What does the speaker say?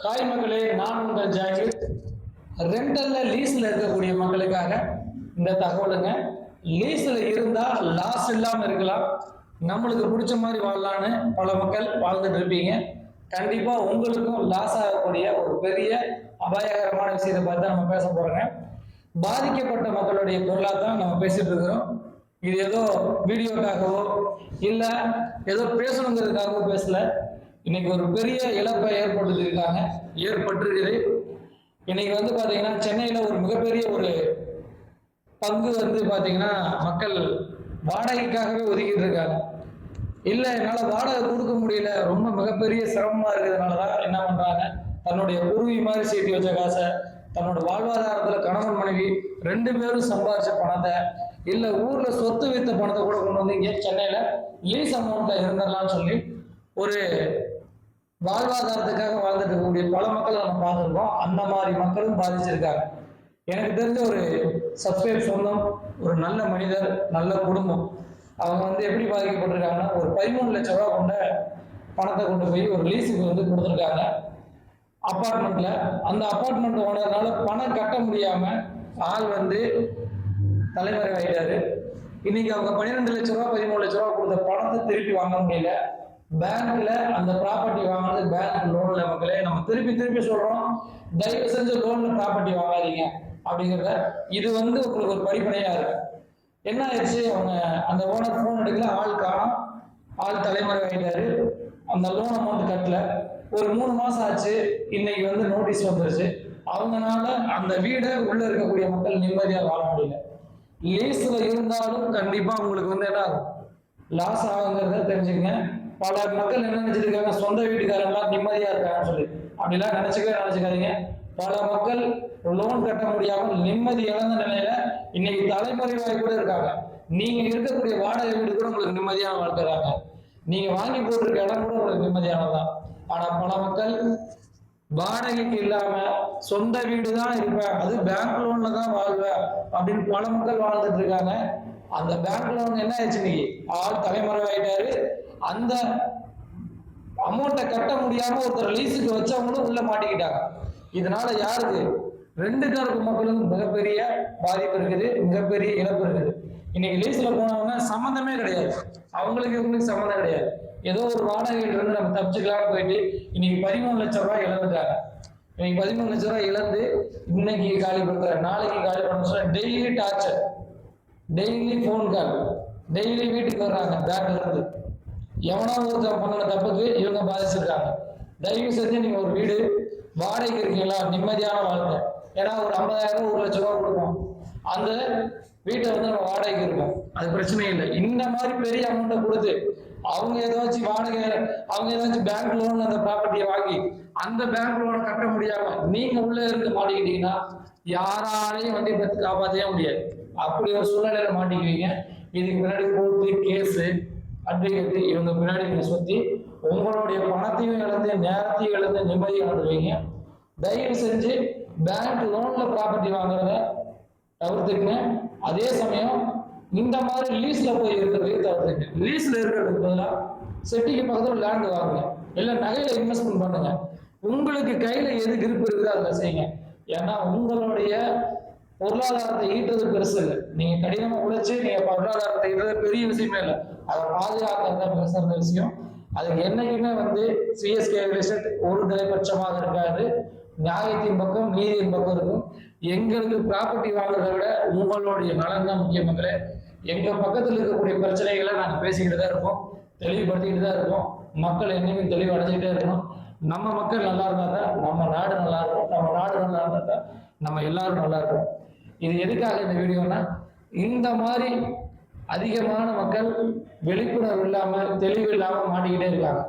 Hi மக்களே நான் உங்கள் ஜாகிர். ரெண்டல்ல லீஸ்ல இருக்கக்கூடிய மக்களுக்காக இந்த தகவலுங்க. லீஸ்ல இருந்தா லாஸ் இல்லாம இருக்கலாம். நம்மளுக்கு பிடிச்ச மாதிரி வாழலான்னு பல மக்கள் வாழ்ந்துட்டு இருப்பீங்க. கண்டிப்பா உங்களுக்கும் லாஸ் ஆகக்கூடிய ஒரு பெரிய அபாயகரமான விஷயத்தை பார்த்து நம்ம பேச போறோங்க. பாதிக்கப்பட்ட மக்களுடைய பொருளாக தான் நம்ம பேசிட்டு இருக்கிறோம். இது ஏதோ வீடியோக்காகவோ இல்லை ஏதோ பேசணுங்கிறதுக்காகவோ பேசல. இன்னைக்கு ஒரு பெரிய இழப்பை ஏற்படுத்தியிருக்காங்க ஏற்பட்டிருக்குது. இன்னைக்கு வந்து பார்த்தீங்கன்னா சென்னையில் ஒரு மிகப்பெரிய ஒரு பங்கு வந்து பார்த்தீங்கன்னா மக்கள் வாடகைக்காகவே ஒதுக்கிட்டு இருக்காங்க. இல்லை என்னால் வாடகை கொடுக்க முடியல ரொம்ப மிகப்பெரிய சிரமமாக இருக்கிறதுனால தான் என்ன பண்ணுறாங்க தன்னுடைய குருவி மாதிரி சேர்த்து வச்ச காசை தன்னோட வாழ்வாதாரத்தில் கணவன் மனைவி ரெண்டு பேரும் சம்பாதிச்ச பணத்தை இல்லை ஊரில் சொத்து வைத்த பணத்தை கூட கொண்டு வந்து இங்கே சென்னையில் லீஸ் அமௌண்ட்டில் இருந்துடலாம்னு சொல்லி ஒரு வாழ்வாதாரத்துக்காக வாழ்ந்துட்டு இருக்கக்கூடிய பல மக்கள் நம்ம பார்த்துருக்கோம். அந்த மாதிரி மக்களும் பாதிச்சிருக்காங்க. எனக்கு தெரிஞ்ச ஒரு சப்ஸ்கிரைப் சொந்தம் ஒரு நல்ல மனிதர் நல்ல குடும்பம். அவங்க வந்து எப்படி பாதிக்கப்பட்டிருக்காங்கன்னா ஒரு பதிமூணு லட்ச ரூபா கொண்ட பணத்தை கொண்டு போய் ஒரு லீஸுக்கு வந்து கொடுத்துருக்காங்க. அப்பார்ட்மெண்ட்ல அந்த அப்பார்ட்மெண்ட் ஓனர்னால பணம் கட்ட முடியாம ஆள் வந்து தலைமறை ஆயிட்டாரு இன்னைக்கு அவங்க பன்னிரெண்டு லட்ச ரூபா பதிமூணு லட்ச ரூபா கொடுத்த பணத்தை திருப்பி வாங்க முடியல. பேங்க்ல அந்த ப்ராப்பர்ட்டி வாங்கினது பேங்க் லோன்ல மக்களே நம்ம திருப்பி திருப்பி சொல்றோம் தயவு செஞ்சு லோன்ல ப்ராப்பர்ட்டி வாங்காதீங்க அப்படிங்கிறத இது வந்து உங்களுக்கு ஒரு படிப்படையா இருக்கு என்ன ஆயிடுச்சு? அவங்க அந்த ஓனர் ஃபோன் எடுக்கல ஆள் காணும். ஆள் தலைமுறை ஆயிட்டாரு அந்த லோன் அமௌண்ட் கட்டல. ஒரு மூணு மாசம் ஆச்சு இன்னைக்கு வந்து நோட்டீஸ் வந்துருச்சு. அவங்கனால அந்த வீடை உள்ள இருக்கக்கூடிய மக்கள் நிம்மதியா வாழ முடியல. லீஸ்ல இருந்தாலும் கண்டிப்பா உங்களுக்கு வந்து என்ன ஆகும்? லாஸ் ஆகுங்கிறத தெரிஞ்சுக்கங்க. பல மக்கள் என்ன நினைச்சிட்டு சொந்த வீட்டுக்காரங்களாம் நிம்மதியா இருக்காங்கன்னு சொல்லி. அப்படிலாம் நினைச்சுக்கவே நினைச்சுக்காதீங்க. பல மக்கள் லோன் கட்ட முடியாமல் நிம்மதி இழந்த நிலையில இன்னைக்கு தலைமறைவாய் கூட இருக்காங்க. நீங்க இருக்கக்கூடிய வாடகை வீடு கூட உங்களுக்கு நிம்மதியான வாழ்க்கைறாங்க நீங்க வாங்கி போட்டிருக்க இடம் கூட உங்களுக்கு நிம்மதியானதான் ஆனா பல மக்கள் வாடகைக்கு இல்லாம சொந்த வீடு தான் இருப்பேன். அது பேங்க் லோன்ல தான் வாழ்வேன் அப்படின்னு பல மக்கள் வாழ்ந்துட்டு இருக்காங்க. அந்த பேங்க் லோன் என்ன ஆயிடுச்சு இன்னைக்கு? ஆள் தலைமறைவாயிட்டாரு. அந்த அமௌண்ட்டை கட்ட முடியாம ஒருத்தர் லீஸுக்கு வச்சவங்களும் உள்ள மாட்டிக்கிட்டாங்க. இதனால யாருக்கு? ரெண்டு தரப்பு மக்களுக்கும் மிகப்பெரிய பாதிப்பு இருக்குது மிகப்பெரிய இழப்பு இருக்குது. இன்னைக்கு லீஸ்ல போனவங்க சம்மந்தமே கிடையாது. அவங்களுக்கு இவங்களுக்கு சம்மந்தம் கிடையாது. ஏதோ ஒரு வாடகையில இருந்து நம்ம தப்பிச்சுக்கலாம்னு போயிட்டு இன்னைக்கு பதிமூணு லட்சம் ரூபாய் இழந்துட்டாங்க. இன்னைக்கு பதிமூணு லட்சம் ரூபாய் இழந்து இன்னைக்கு காலி பண்ற நாளைக்கு காலி பண்ண சொல்ல daily torture daily phone call daily வீட்டுக்கு வர்றாங்க பேங்க்ல இருந்து. எவனோ ஒருத்தன் பண்ணின தப்புக்கு இவங்க பாதிச்சிருக்காங்க. தயவு செஞ்சு நீங்க ஒரு வீடு வாடகைக்கு இருக்கீங்களா? நிம்மதியான வாழ்க்கை. ஏன்னா ஒரு ஐம்பதாயிரம் ஒரு லட்ச ரூபா கொடுப்போம். அந்த வீட்டை வந்து நம்ம வாடகைக்கு இருக்கோம். அது பிரச்சனை இல்லை. இந்த மாதிரி பெரிய அமௌண்ட்டை கொடுத்து அவங்க ஏதாச்சும் வாடகை அவங்க ஏதாச்சும் பேங்க் லோன் அந்த ப்ராப்பர்ட்டியை வாங்கி அந்த பேங்க் லோனை கட்ட முடியாம நீங்க உள்ள இருந்து மாட்டிக்கிட்டீங்கன்னா யாராலையும் வந்து பத்தி காப்பாற்றவே முடியாது. அப்படி ஒரு சூழ்நிலையில மாட்டிக்குவீங்க. இதுக்கு முன்னாடி கோர்ட்டு கேஸு அன்றைக்கு இவங்க பின்னாடி நீங்க சுத்தி உங்களுடைய பணத்தையும் இழந்து நேரத்தையும் இழந்து நிம்மதியை இழந்துருவீங்க தயவு செஞ்சு பேங்க் லோன்ல ப்ராப்பர்ட்டி வாங்குறத தவிர்த்துக்குங்க. அதே சமயம் இந்த மாதிரி லீஸ்ல போய் இருக்கிறதையும் தவிர்த்துங்க லீஸ்ல இருக்கிறதுக்கு பதிலாக செட்டிக்கு பக்கத்தில் லேண்ட் வாங்குங்க. இல்ல நகையில இன்வெஸ்ட்மெண்ட் பண்ணுங்க. உங்களுக்கு கையில எது கிருப்பு இருக்குதோ அதில் செய்யுங்க. ஏன்னா உங்களுடைய பொருளாதாரத்தை ஈட்டுறது பெருசு இல்லை. நீங்க கடினமா உழைச்சு நீங்க பொருளாதாரத்தை ஈட்டுறது பெரிய விஷயமே இல்லை. அதை பாதுகாக்கிறது தான் மிக சிறந்த விஷயம். அதுக்கு என்னைக்குமே வந்து சிஎஸ்கே ரிலேஷன் ஒரு தலைபட்சமாக இருக்காது. நியாயத்தின் பக்கம் நீதியின் பக்கம் இருக்கும். எங்களுக்கு ப்ராப்பர்ட்டி வாங்குறதை விட உங்களுடைய நலன் தான் முக்கியமங்களே எங்க பக்கத்தில் இருக்கக்கூடிய பிரச்சனைகளை நாங்கள் பேசிக்கிட்டு தான் இருப்போம் தெளிவுபடுத்திக்கிட்டு தான் இருப்போம் மக்கள் என்னைக்கும் தெளிவு அடைஞ்சிக்கிட்டே இருக்கணும். நம்ம மக்கள் நல்லா இருந்தா தான் நம்ம நாடு நல்லா இருக்கும். நம்ம நாடு நல்லா இருந்தா தான் நம்ம எல்லாரும் நல்லா இருக்கும். இது எதுக்காக இந்த வீடியோனா இந்த மாதிரி அதிகமான மக்கள் விழிப்புணர்வு இல்லாம தெளிவு இல்லாம மாட்டிக்கிட்டே இருக்காங்க.